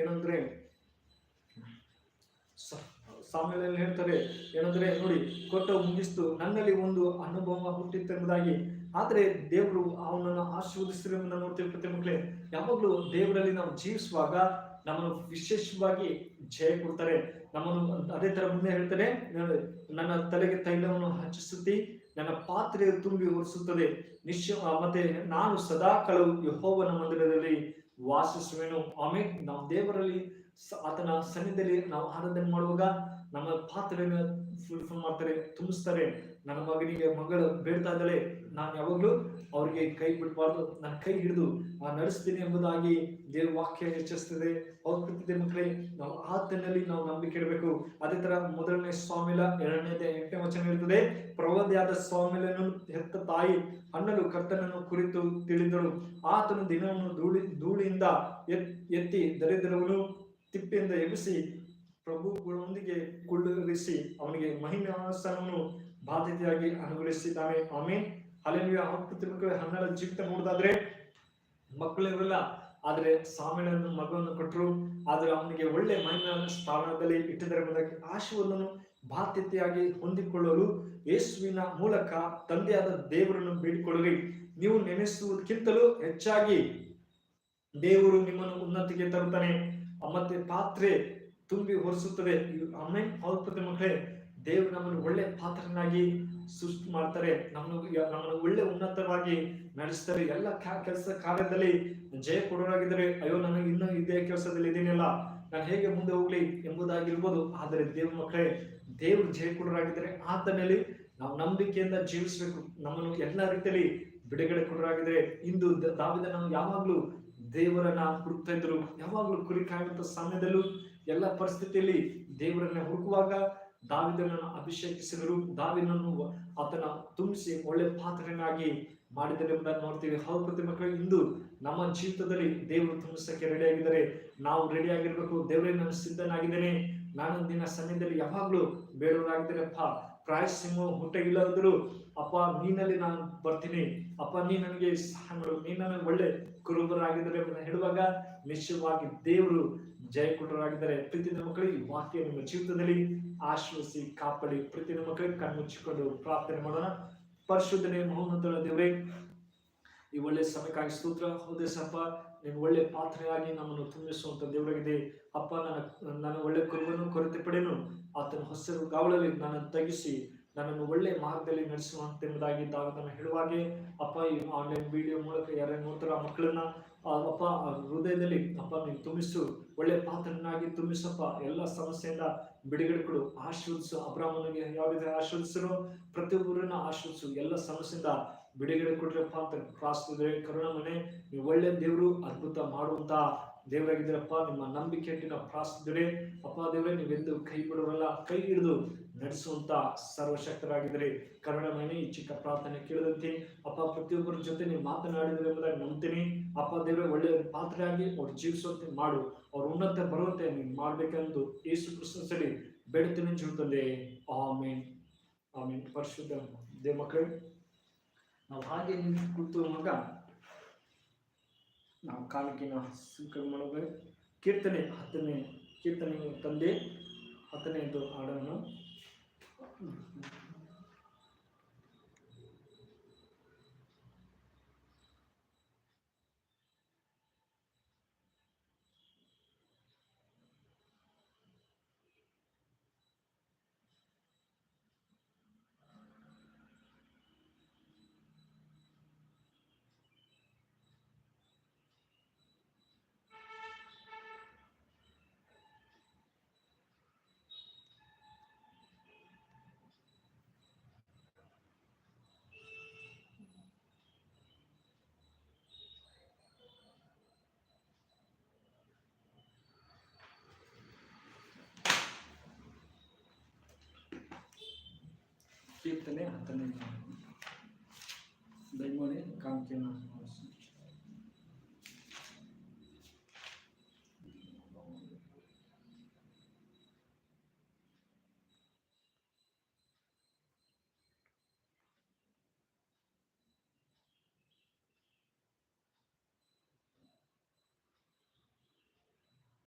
ಏನಂದ್ರೆ ಸಾಮ್ಯದಲ್ಲಿ ಹೇಳ್ತಾರೆ, ಏನಂದ್ರೆ ನೋಡಿ, ಕೊಟ್ಟ ಮುಗಿಸ್ತು, ನನ್ನಲ್ಲಿ ಒಂದು ಅನುಭವ ಹುಟ್ಟಿತ್ತೆಂಬುದಾಗಿ ಆದರೆ ದೇವರು ಅವನನ್ನು ಆಶೀರ್ವದಿಸಿರುವುದನ್ನು ನೋಡ್ತೀವಿ ಪ್ರತಿ ಮಕ್ಕಳೇ. ಯಾವಾಗಲೂ ದೇವರಲ್ಲಿ ನಾವು ಜೀವಿಸುವಾಗ ನಮ್ಮನ್ನು ವಿಶೇಷವಾಗಿ ಜಯ ಕೊಡ್ತಾರೆ. ನಮ್ಮನ್ನು ಅದೇ ತರ ಮುಂದೆ ಹೇಳ್ತಾರೆ ನನ್ನ ತಲೆಗೆ ತೈಲವನ್ನು ಹಚ್ಚಿಸುತ್ತಿ, ನನ್ನ ಪಾತ್ರೆ ತುಂಬಿ ಹೊರಿಸುತ್ತದೆ ನಿಶ್ಚಯ ಮತ್ತೆ ನಾನು ಸದಾ ಕಳವು ಯಹೋವನ ಮಂದಿರದಲ್ಲಿ ವಾಸಿಸುವೆನು. ಆಮೇಲೆ ನಾವು ದೇವರಲ್ಲಿ ಆತನ ಸನ್ನಿಧಿಯಲ್ಲಿ ನಾವು ಆರಾಧನೆ ಮಾಡುವಾಗ ನಮ್ಮ ಪಾತ್ರೆಯನ್ನು ಫುಲ್ಫಿಲ್ ಮಾಡ್ತಾರೆ, ತುಂಬಿಸ್ತಾರೆ. ನನ್ನ ಮಗನಿಗೆ ಮಗಳು ಬೇಡ್ತಾ ಇದ್ದಾಳೆ. ನಾನು ಯಾವಾಗಲೂ ಅವ್ರಿಗೆ ಕೈ ಬಿಡಬಾರ್ದು. ನನ್ನ ಕೈ ಹಿಡಿದು ಆ ನಡೆಸ್ತೀನಿ ಎಂಬುದಾಗಿ ದೇವ್ ವಾಕ್ಯ ಹೆಚ್ಚಿಸ್ತದೆ ಹೋಗ್ತಿದ್ದೆ ಮಕ್ಕಳೇ, ನಾವು ಆತನಲ್ಲಿ ನಾವು ನಂಬಿಕೆ ಇಡಬೇಕು. ಅದೇ ತರ ಮೊದಲನೇ ಸ್ವಾಮಿಲ ಎರಡನೇ ಎಂಟನೇ ವಚನ ಇರ್ತದೆ ಪ್ರವಾದಿಯಾದ ಸ್ವಾಮಿಲನ್ನು ಹೆತ್ತ ತಾಯಿ ಹಣ್ಣಲು ಕರ್ತನನ್ನು ಕುರಿತು ತಿಳಿದಳು. ಆತನು ದಿನವನ್ನು ಧೂಳಿ, ಧೂಳಿಯಿಂದ ಎತ್, ಎತ್ತಿ ದರಿದ್ರವನು ತಿಪ್ಪೆಯಿಂದ ಎಬ್ಬಿಸಿ ಪ್ರಭುಗಳೊಂದಿಗೆ ಕುಳ್ಳಿರಿಸಿ ಅವನಿಗೆ ಮಹಿಮಾಸನವನ್ನು ಬಾಧ್ಯತೆಯಾಗಿ ಅನುಗ್ರಹಿಸಿದ್ದಾನೆ. ಆಮೇನ್. ಅಲ್ಲಿ ಹತ್ತು ಮಕ್ಕಳು ಹನ್ನೆರಡು ಜೀವಿತ ನೋಡಿದಾದ್ರೆ ಮಕ್ಕಳಿರಲ್ಲ ಆದ್ರೆ ಸಾಮೇಳನ್ನು ಮಗುವನ್ನು ಕೊಟ್ಟರು. ಆದ್ರೆ ಅವನಿಗೆ ಒಳ್ಳೆ ಮಹಿಮೆಯ ಸ್ಥಾನದಲ್ಲಿ ಇಟ್ಟಿದ್ದಾರೆ ಎಂಬುದಕ್ಕೆ ಆಶೀರ್ವಾದವನ್ನು ಬಾಧ್ಯತೆಯಾಗಿ ಹೊಂದಿಕೊಳ್ಳಲು ಯೇಸುವಿನ ಮೂಲಕ ತಂದೆಯಾದ ದೇವರನ್ನು ಬೇಡಿಕೊಳ್ಳಿರಿ. ನೀವು ನೆನೆಸುವುದಕ್ಕಿಂತಲೂ ಹೆಚ್ಚಾಗಿ ದೇವರು ನಿಮ್ಮನ್ನು ಉನ್ನತಿಗೆ ತರುತ್ತಾನೆ. ಮತ್ತೆ ಪಾತ್ರೆ ತುಂಬಿ ಹೊರಿಸುತ್ತದೆ ಆಮೇಲೆ ಹೌದು ಮಕ್ಕಳೇ, ದೇವರು ನಮ್ಮನ್ನು ಒಳ್ಳೆ ಪಾತ್ರನಾಗಿ ಸೃಷ್ಟಿ ಮಾಡ್ತಾರೆ. ನಮ್ಮನ್ನು ನಮ್ಮನ್ನು ಒಳ್ಳೆ ಉನ್ನತವಾಗಿ ನಡೆಸ್ತಾರೆ. ಎಲ್ಲ ಕೆಲಸ ಕಾರ್ಯದಲ್ಲಿ ಜಯ ಕೊಡೋರಾಗಿದ್ದರೆ. ಅಯ್ಯೋ ನನಗೆ ಇನ್ನೂ ಇದೇ ಕೆಲಸದಲ್ಲಿ ಇದೀನಲ್ಲ ನಾನು ಹೇಗೆ ಮುಂದೆ ಹೋಗ್ಲಿ ಎಂಬುದಾಗಿರ್ಬೋದು. ಆದರೆ ದೇವ್ರ ಮಕ್ಕಳೇ, ದೇವರು ಜಯ ಕೊಡೋರಾಗಿದ್ದರೆ. ಆತನಲ್ಲಿ ನಾವು ನಂಬಿಕೆಯಿಂದ ಜೀವಿಸಬೇಕು. ನಮ್ಮನ್ನು ಎಲ್ಲ ರೀತಿಯಲ್ಲಿ ಬಿಡುಗಡೆ ಕೊಡೋರಾಗಿದ್ದರೆ. ಇಂದು ದಾವಿದ ನಾವು ಯಾವಾಗಲೂ ದೇವರನ್ನ ಹುಡುಕ್ತಾ ಇದ್ರು ಯಾವಾಗಲೂ ಕುರಿ ಕಾಯುವಂತ ಸಮಯದಲ್ಲೂ ಎಲ್ಲ ಪರಿಸ್ಥಿತಿಯಲ್ಲಿ ದೇವರನ್ನ ಹುಡುಕುವಾಗ ದಾವಿದನನ್ನು ಅಭಿಷೇಕಿಸಿದರು. ದಾವಿನನ್ನು ಆತನ ತುಂಬಿಸಿ ಒಳ್ಳೆ ಪಾತ್ರನಾಗಿ ಮಾಡಿದರೆ ಎಂಬುದನ್ನು ನೋಡ್ತೀವಿ. ಹೌದು ಪ್ರತಿ ಮಕ್ಕಳು ಇಂದು ನಮ್ಮ ಜೀವಿತದಲ್ಲಿ ದೇವರು ತುಂಬಿಸಕ್ಕೆ ರೆಡಿಯಾಗಿದ್ದಾರೆ ನಾವು ರೆಡಿ ಆಗಿರ್ಬೇಕು. ದೇವರೇ ನಾನು ಸಿದ್ಧನಾಗಿದ್ದೇನೆ. ನಾನು ನಿನ್ನ ಸನ್ನಿಧಿಯಲ್ಲಿ ಯಾವಾಗ್ಲೂ ಬೇಡವರಾಗಿದ್ದೇನೆಪ್ಪ ಪ್ರಾಯಸಿಂಹ ಹುಟ್ಟಗಿಲ್ಲದ್ರು ಅಪ್ಪ, ನೀನಲ್ಲಿ ನಾನು ಬರ್ತೀನಿ. ಅಪ್ಪ, ನೀ ನನಗೆ ಸಹಾಯ ಮಾಡು. ನೀ ಒಳ್ಳೆ ಕುರುಬರಾಗಿದ್ದಾರೆ ಹೇಳುವಾಗ ನಿಶ್ಚಯವಾಗಿ ದೇವರು ಜಯ ಕೊಟ್ಟರಾಗಿದ್ದಾರೆ ಪ್ರೀತಿಯ ಮಕ್ಕಳಿಗೆ ಈ ವಾಕ್ಯ ನಿಮ್ಮ ಜೀವಿತದಲ್ಲಿ ಆಶ್ವಸಿ ಕಾಪಾಡಿ. ಪ್ರೀತಿಯ ಮಕ್ಕಳಿಗೆ ಕಣ್ಮುಚ್ಚಿಕೊಂಡು ಪ್ರಾರ್ಥನೆ ಮಾಡೋಣ. ಪರಿಶುದ್ಧನೆ ಮಹೋನ್ನತಳ ದೇವರೇ, ಈ ಒಳ್ಳೆ ಸಮಯಕ್ಕಾಗಿ ಸ್ತೋತ್ರ. ಹೌದೇ ಸಪ್ಪ ನೀನು ಒಳ್ಳೆ ಪಾತ್ರೆಯಾಗಿ ನಮ್ಮನ್ನು ತುಂಬಿಸುವಂತ ದೇವರಾಗಿದೆ. ಅಪ್ಪ, ನನ್ನ ನನ್ನ ಒಳ್ಳೆ ಕುರುವನ್ನು ಕೊರತೆ ಪಡೆಯನು ಆತನ ಹೊಸರು ಗಾವಳಲ್ಲಿ ನನ್ನನ್ನು ತಗ್ಗಿಸಿ, ನನ್ನನ್ನು ಒಳ್ಳೆ ಮಾರ್ಗದಲ್ಲಿ ನಡೆಸುವಂತೆಂಬುದಾಗಿ ದಾವದನ್ನು ಹೇಳುವಾಗೆ, ಅಪ್ಪ, ಈ ಆನ್ಲೈನ್ ವಿಡಿಯೋ ಮೂಲಕ ಯಾರ್ಯಾರು ನೋಡ್ತಾರೋ ಆ ಮಕ್ಕಳನ್ನ ಅಪ್ಪ ಹೃದಯದಲ್ಲಿ, ಅಪ್ಪ, ನೀನು ತುಂಬಿಸು. ಒಳ್ಳೆ ಪಾತ್ರನಾಗಿ ತುಂಬಿಸಪ್ಪ. ಎಲ್ಲ ಸಮಸ್ಯೆಯಿಂದ ಬಿಡುಗಡೆ ಕೊಡು ಆಶ್ರಯಿಸು ಅಬ್ರಾಹ್ಮನಿಗೆ ಯಾವ ರೀತಿ ಆಶೀರ್ವದಿಸರು ಪ್ರತಿಯೊಬ್ಬರನ್ನ ಆಶ್ರಯಿಸು ಎಲ್ಲ ಸಮಸ್ಯೆಯಿಂದ ಬಿಡುಗಡೆ ಕೊಡ್ರಪ್ಪ ಅಂತ ಪ್ರಾಸ್ತಿದ್ರೆ ಕರುಣ ಮನೆ ನೀವು ಒಳ್ಳೆ ದೇವರು, ಅದ್ಭುತ ಮಾಡುವಂತ ದೇವರಾಗಿದ್ದೀರಪ್ಪ, ನಿಮ್ಮ ನಂಬಿಕೆ ಇಟ್ಟು ನಾವು ಪ್ರಾರ್ಥಿಸಿದ್ರೆ ಅಪ್ಪ ದೇವರೇ, ನೀವೆಂದು ಕೈ ಬಿಡೋರಲ್ಲ ಕೈ ಹಿಡಿದು ನಡೆಸುವಂತ ಸರ್ವಶಕ್ತರಾಗಿದ್ದೀರಿ. ಕರುಣಮನೆ ಈ ಚಿಕ್ಕ ಪ್ರಾರ್ಥನೆ ಕೇಳಿದಂತೆ ಅಪ್ಪ, ಪ್ರತಿಯೊಬ್ಬರ ಜೊತೆ ನೀವು ಮಾತನಾಡಿದ್ರೆ ಎಂಬುದಾಗಿ ನಂಬ್ತೀನಿ ಅಪ್ಪ ದೇವರೇ, ಒಳ್ಳೆಯ ಪಾತ್ರೆಯಾಗಿ ಅವ್ರು ಜೀವಿಸುವಂತೆ ಮಾಡು. ಅವ್ರ ಉನ್ನತ ಬರುವಂತೆ ನೀವು ಮಾಡ್ಬೇಕೆಂದು ಯೇಸು ಕೃಷ್ಣ ಸರಿ ಬೆಳೆತೀನಿ ಜೀವನದಲ್ಲಿ ಆಮೇನ್. ಆಮೇನ್. ಪರಿಶುದ್ಧ ದೇವ ಮಕ್ಕಳು, ನಾವು ಹಾಗೆ ನಿಂತು ಕೂತು ಮಗ ನಾವು ಕಾಲಕಿನ ಸ್ವೀಕಾರ ಮಾಡಬೇಕು ಕೀರ್ತನೆ ಹತ್ತನೇ ಕೀರ್ತನೆ ತಂದೆ ಹತ್ತನೆಯದು ಹಾಡನ್ನು ಕೀರ್ತನೆ ಹತ್ತನೇ ದಯಮಾಡಿ ಕಾಣಿಕೆನ